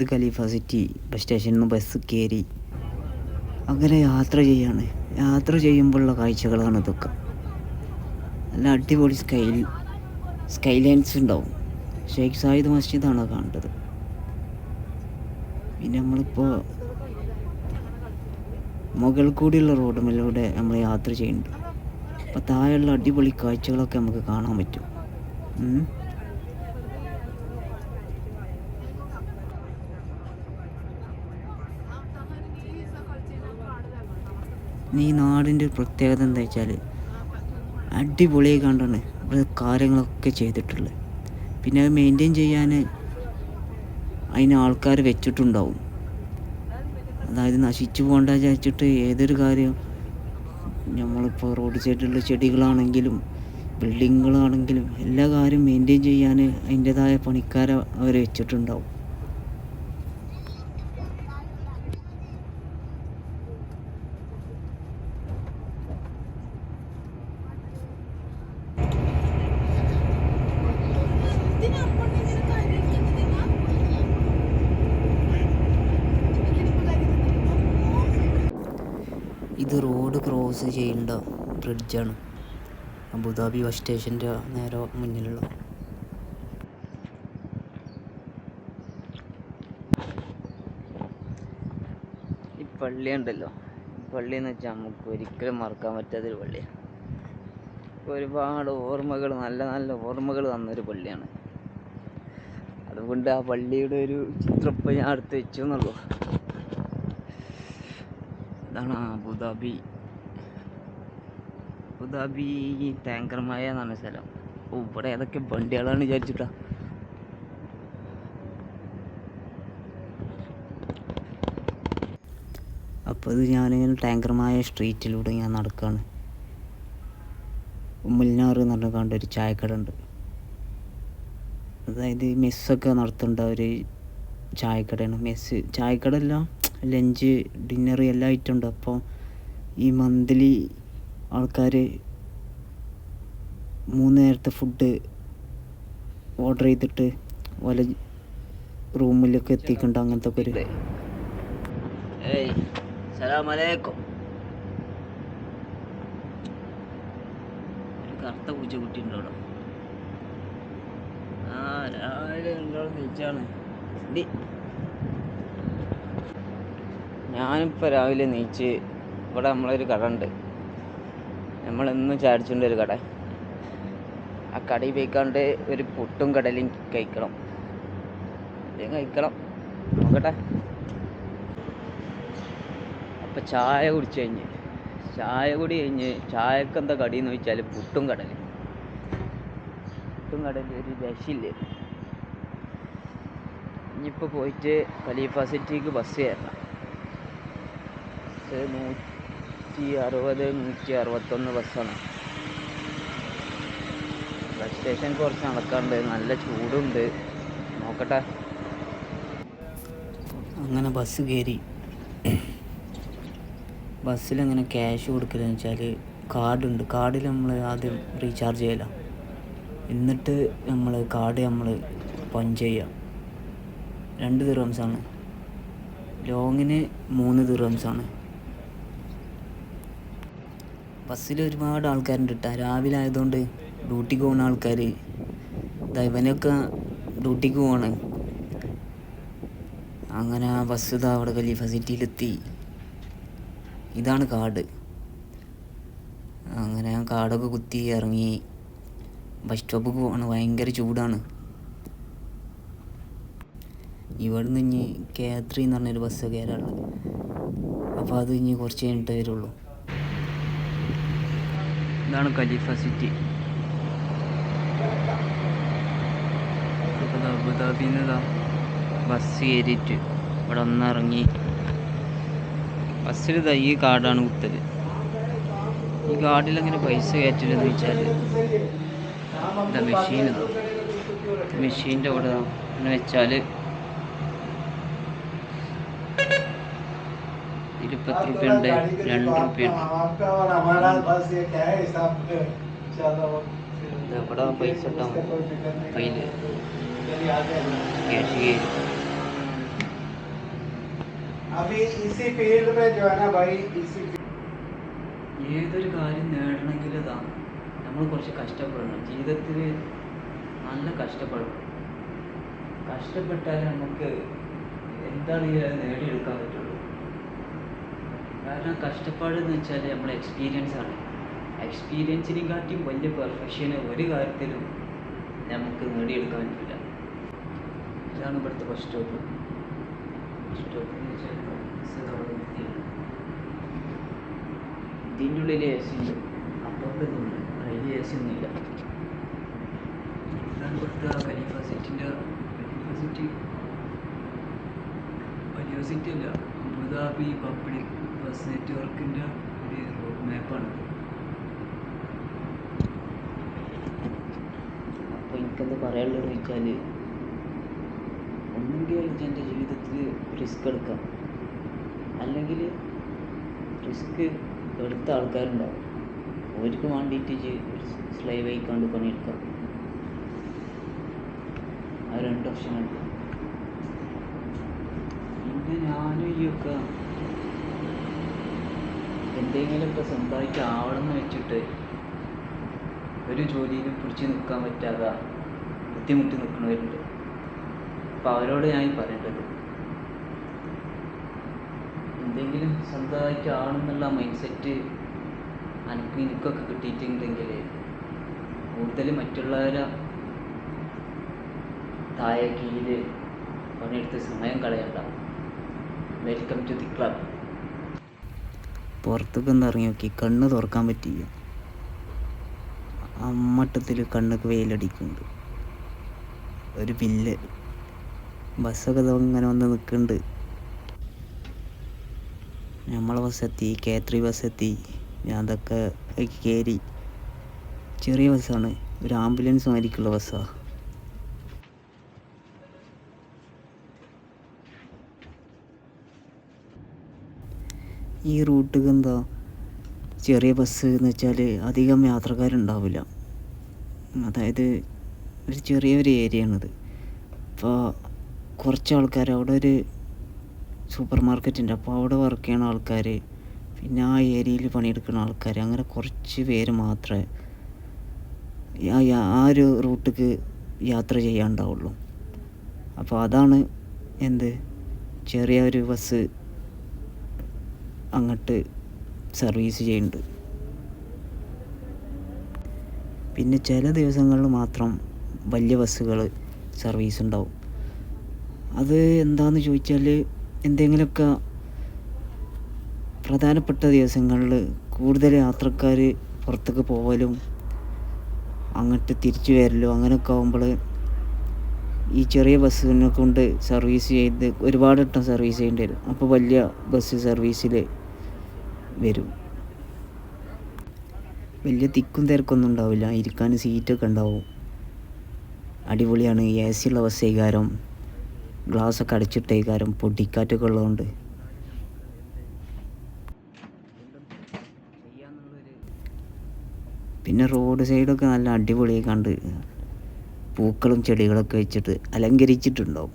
ഇത് ഖലീഫ city bus സ്റ്റേഷനിൽ നിന്ന് ബസ് കയറി അങ്ങനെ യാത്ര ചെയ്യാണ്. യാത്ര ചെയ്യുമ്പോഴുള്ള കാഴ്ചകളാണ് ഇതൊക്കെ. നല്ല അടിപൊളി സ്കൈ സ്കൈ ലൈൻസ് ഉണ്ടാവും. ഷെയ്ഖ് സായിദ് മസ്ജിദാണ് കാണേണ്ടത്. പിന്നെ നമ്മളിപ്പോൾ മുകൾ കൂടിയുള്ള റോഡുമിലൂടെ നമ്മൾ യാത്ര ചെയ്യുന്നുണ്ട്. അപ്പോൾ താഴെയുള്ള അടിപൊളി കാഴ്ചകളൊക്കെ നമുക്ക് കാണാൻ പറ്റും. ഈ നാടിന്റെ ഒരു പ്രത്യേകത എന്താ വെച്ചാൽ അടിപൊളിയായി കണ്ടാണ് ഇവിടെ കാര്യങ്ങളൊക്കെ ചെയ്തിട്ടുള്ളത്. പിന്നെ അത് മെയിന്റെയിൻ ചെയ്യാൻ അതിന് ആൾക്കാർ വെച്ചിട്ടുണ്ടാവും. അതായത് നശിച്ചു പോകണ്ട വിചാരിച്ചിട്ട് ഏതൊരു കാര്യം നമ്മളിപ്പോൾ റോഡ് സൈഡിലുള്ള ചെടികളാണെങ്കിലും ബിൽഡിങ്ങുകളാണെങ്കിലും എല്ലാ കാര്യവും മെയിന്റെയിൻ ചെയ്യാൻ അതിന്റെതായ പണിക്കാരെ അവർ വെച്ചിട്ടുണ്ടാവും ഇത് ക്രോസ് ചെയ്യേണ്ട ബ്രിഡ്ജാണ് അബുദാബി ബസ് സ്റ്റേഷന്റെ നേരെ മുന്നിലുള്ള. ഈ പള്ളി ഉണ്ടല്ലോ. പള്ളി എന്ന് വെച്ചാൽ നമുക്ക് ഒരിക്കലും മറക്കാൻ പറ്റാത്തൊരു പള്ളിയാണ്. ഒരുപാട് ഓർമ്മകൾ നല്ല നല്ല ഓർമ്മകൾ തന്നൊരു പള്ളിയാണ്. അതുകൊണ്ട് ആ പള്ളിയുടെ ഒരു ചിത്രം ഞാൻ അടുത്ത് വെച്ചു എന്നുള്ളൂ അതാണ് അബുദാബി അബുദാബി ടാങ്കർമായ എന്നാണ് സ്ഥലം. ഓ ഇവിടെ ഏതൊക്കെ വണ്ടികളാണ് വിചാരിച്ചിട്ടാ. അപ്പോൾ ഇത് ഞാനിങ്ങനെ ടാങ്കർമായ സ്ട്രീറ്റിലൂടെ ഞാൻ നടക്കുകയാണ് ഉമ്മൽനാർ എന്ന് പറഞ്ഞ കണ്ട ഒരു ചായക്കട ഉണ്ട് അതായത് മെസ്സൊക്കെ നടത്തേണ്ട ഒരു ചായക്കടയാണ്. മെസ്സ് ചായക്കട എല്ലാം ലഞ്ച് ഡിന്നർ എല്ലാം ആയിട്ടുണ്ട്? അപ്പോൾ ഈ മന്ത്ലി ആൾക്കാർ മൂന്ന് നേരത്തെ ഫുഡ് ഓർഡർ ചെയ്തിട്ട് വല റൂമിലൊക്കെ എത്തിക്കണ്ട അങ്ങനത്തെ ഒക്കെ ഒരു കറുത്ത പൂച്ചക്കുട്ടി ഉണ്ട് അവിടെ. ആ രാവിലെ ഉണ്ടോളം നീച്ചാണ്. ഞാനിപ്പോൾ രാവിലെ നീച്ച് ഇവിടെ നമ്മളൊരു കട ഉണ്ട്. നമ്മളെന്നും ചാടിച്ചുണ്ട് ഒരു കട. ആ കടയിൽ പോയിക്കാണ്ട് ഒരു പുട്ടും കടലയും കഴിക്കണം. അല്ലെങ്കിൽ കഴിക്കണം. നോക്കട്ടെ. അപ്പം ചായ കുടിച്ചു കഴിഞ്ഞ്. ചായ കുടി കഴിഞ്ഞ് ചായക്ക് എന്താ കടിയെന്ന് ചോദിച്ചാൽ പുട്ടും കടലും പുട്ടും കടലും ഒരു രക്ഷയില്ലേ. ഇനിയിപ്പോൾ പോയിട്ട് ഖലീഫ സിറ്റിക്ക് ബസ് കയറണം. ബസ് നൂറ്റി അറുപത് നൂറ്റി അറുപത്തൊന്ന് ബസ്സാണ്. ബസ് സ്റ്റേഷൻ കുറച്ച് നടക്കാറുണ്ട് നല്ല ചൂടുണ്ട്. നോക്കട്ടെ. അങ്ങനെ ബസ് കയറി ബസ്സിലെങ്ങനെ ക്യാഷ് കൊടുക്കലെന്ന് വെച്ചാൽ കാർഡുണ്ട് കാർഡിൽ നമ്മൾ ആദ്യം റീചാർജ് ചെയ്യല. എന്നിട്ട് നമ്മൾ കാർഡ് നമ്മൾ പഞ്ച് ചെയ്യാം. രണ്ട് ദിർഹംസാണ് ലോങ്ങിന് മൂന്ന് ദിറംസാണ് ബസ്സിൽ ഒരുപാട് ആൾക്കാരുണ്ട് കേട്ടോ രാവിലെ ആയതുകൊണ്ട് ഡ്യൂട്ടിക്ക് പോകുന്ന ആൾക്കാർ ഇതാ ഇവനൊക്കെ ഡ്യൂട്ടിക്ക് പോവാണ്. അങ്ങനെ ആ ബസ് ഇതാ അവിടെ ഖലീഫ സിറ്റിയിലെത്തി. ഇതാണ് കാട്. അങ്ങനെ ഞാൻ കാടൊക്കെ കുത്തി ഇറങ്ങി ബസ് സ്റ്റോപ്പിൽ പോവാണ്. ഭയങ്കര ചൂടാണ്. ഇവിടുന്ന് ഇനി കെ ത്രീ എന്ന് പറഞ്ഞൊരു ബസ് കയറാനുള്ളത് അപ്പോൾ അത് ഇനി കുറച്ച് കഴിഞ്ഞിട്ട് വരുള്ളൂ. ഇതാണ് ഖലീഫ സിറ്റി. നിന്ന് ബസ് കയറിയിട്ട് ഇവിടെ ഒന്നിറങ്ങി ബസ്സിൽ ഇതാ ഈ കാർഡാണ് കുത്തൽ ഈ കാർഡിൽ അങ്ങനെ പൈസ കയറ്റില്ലെന്ന് വെച്ചാൽ ഇതാ മെഷീൻ മെഷീന്റെ അവിടെ വെച്ചാൽ ഇതിലിപ്പോൾ എത്ര റുപ്യ ഉണ്ട് രണ്ട് റുപ്യ ഉണ്ട് आपका और हमारा बस ये क्या है हिसाब ज्यादा वक्त ഇവിടെ പൈസ ഇട്ടാൽ कोई फिक्र नहीं കയ്യിൽ चलिए आगे ക്യാഷ് കയറി अभी इसी फील्ड में जो है ना भाई इसी ഏതൊരു കാര്യം നേടണമെങ്കിൽ ഇതാ നമ്മൾ കുറച്ച് കഷ്ടപ്പെടണം ജീവിതത്തിൽ നല്ല കഷ്ടപ്പെടണം കഷ്ടപ്പെട്ടാലേ നമുക്ക് എന്താണെങ്കിലും അത് നേടിയെടുക്കാൻ പറ്റുള്ളൂ കാരണം കഷ്ടപ്പാട് എന്ന് വെച്ചാൽ നമ്മളെ എക്സ്പീരിയൻസ് ആണ്. എക്സ്പീരിയൻസിനെ കാട്ടിയും വലിയ പെർഫെക്ഷന് ഒരു കാര്യത്തിലും നമുക്ക് നേടിയെടുക്കാൻ പറ്റില്ല. ഇതാണ് ഇവിടുത്തെ ബസ് സ്റ്റോപ്പ് ബസ് സ്റ്റോപ്പ് എന്ന് വെച്ചാൽ ബസ് ഇതിന്റെ ഉള്ളിൽ എ സി ഉണ്ട്. അപ്പുറത്ത് ഇതുണ്ട് അതിൽ എ സി ഒന്നുമില്ല ഇതാണ് ഇവിടുത്തെ ഖലീഫ സിറ്റിന്റെ ഖലീഫ സിറ്റി വലിയ സിറ്റി അല്ല. അബുദാബി പബ്ലിക് ബസ് നെറ്റ്വർക്കിന്റെ ഒരു റോഡ് മാപ്പാണ് അപ്പോൾ എനിക്കെന്താ പറയാനുള്ളത് വെച്ചാൽ ഒന്നുകിൽ എന്റെ ജീവിതത്തിൽ റിസ്ക് എടുക്കാം. അല്ലെങ്കിൽ റിസ്ക് എടുത്ത ആൾക്കാരുണ്ടാവും. അവർക്ക് വേണ്ടിയിട്ട് സ്ലൈവ് ആയിക്കാണ്ട് പണിയെടുക്കാം. ആ രണ്ട് ഓപ്ഷൻ എടുക്കാം പിന്നെ ഞാനും ഈ ഒക്കെ എന്തെങ്കിലുമൊക്കെ സ്വന്തമായിട്ട് ആവണം എന്ന് വെച്ചിട്ട് ഒരു ജോലിയിലും പിടിച്ച് നിൽക്കാൻ പറ്റാതെ ബുദ്ധിമുട്ടി നിൽക്കുന്നവരുണ്ട് അപ്പോൾ അവരോട് ഞാൻ പറയേണ്ടത് എന്തെങ്കിലും സ്വന്തമായിട്ട് മൈൻഡ് സെറ്റ് അനക്ക് എനിക്കൊക്കെ കിട്ടിയിട്ടുണ്ടെങ്കിൽ കൂടുതൽ മറ്റുള്ളവരെ താഴെ കീഴിൽ പണിയെടുത്ത് സമയം കളയണ്ട. വെൽക്കം ടു ദി ക്ലബ് പുറത്തേക്ക് ഒന്ന് ഇറങ്ങി നോക്കി. കണ്ണ് തുറക്കാൻ പറ്റില്ല അമ്മട്ടത്തിൽ കണ്ണൊക്കെ വെയിലടിക്കുന്നുണ്ട്. ഒരു ബില്ല് ബസ്സൊക്കെ ഇങ്ങനെ വന്ന് നിൽക്കുന്നുണ്ട്. നമ്മളെ ബസ്സെത്തി കെ ത്രീ ബസ്സെത്തി. ഞാൻ അതൊക്കെ കയറി. ചെറിയ ബസ്സാണ്. ഒരു ആംബുലൻസ് മാതിരിക്കുള്ള ബസ്സാണ് ഈ റൂട്ടിൽ എന്താ? ചെറിയ ബസ് എന്ന് വെച്ചാൽ അധികം യാത്രക്കാരുണ്ടാവില്ല. അതായത് ഒരു ചെറിയൊരു ആണിത് അപ്പോൾ കുറച്ച് ആൾക്കാർ അവിടെ ഒരു സൂപ്പർ മാർക്കറ്റ് ഉണ്ട് അപ്പോൾ അവിടെ വർക്ക് ചെയ്യണ ആൾക്കാർ പിന്നെ ആ ഏരിയയിൽ പണിയെടുക്കുന്ന ആൾക്കാർ അങ്ങനെ കുറച്ച് പേര് മാത്രമേ ആ ഒരു റൂട്ടിക്ക് യാത്ര ചെയ്യാണ്ടാവുള്ളൂ അപ്പോൾ അതാണ് എന്ത്? ചെറിയ ഒരു ബസ് അങ്ങോട്ട് സർവീസ് ചെയ്യുന്നുണ്ട് പിന്നെ ചില ദിവസങ്ങളിൽ മാത്രം വലിയ ബസ്സുകൾ സർവീസ് ഉണ്ടാവും അത് എന്താന്ന് ചോദിച്ചാൽ എന്തെങ്കിലുമൊക്കെ പ്രധാനപ്പെട്ട ദിവസങ്ങളിൽ കൂടുതൽ യാത്രക്കാർ പുറത്തേക്ക് പോകലും അങ്ങോട്ട് തിരിച്ചു വരലും അങ്ങനെയൊക്കെ ആകുമ്പോൾ ഈ ചെറിയ ബസ്സിനെ കൊണ്ട് സർവീസ് ചെയ്ത് ഒരുപാട് വട്ടം സർവീസ് ചെയ്യേണ്ടി വരും. അപ്പോൾ വലിയ ബസ് സർവീസിൽ വരും. വലിയ തിക്കും തിരക്കൊന്നും ഉണ്ടാവില്ല. ഇരിക്കാൻ സീറ്റൊക്കെ ഉണ്ടാവും. അടിപൊളിയാണ്. എ സി ഉള്ള ബസ് ഏകാരം ഗ്ലാസ്സൊക്കെ അടച്ചിട്ടേക്കാരം പൊടിക്കാറ്റൊക്കെ ഉള്ളതുകൊണ്ട്. പിന്നെ റോഡ് സൈഡൊക്കെ നല്ല അടിപൊളിയായി കണ്ട് പൂക്കളും ചെടികളൊക്കെ വെച്ചിട്ട് അലങ്കരിച്ചിട്ടുണ്ടാവും.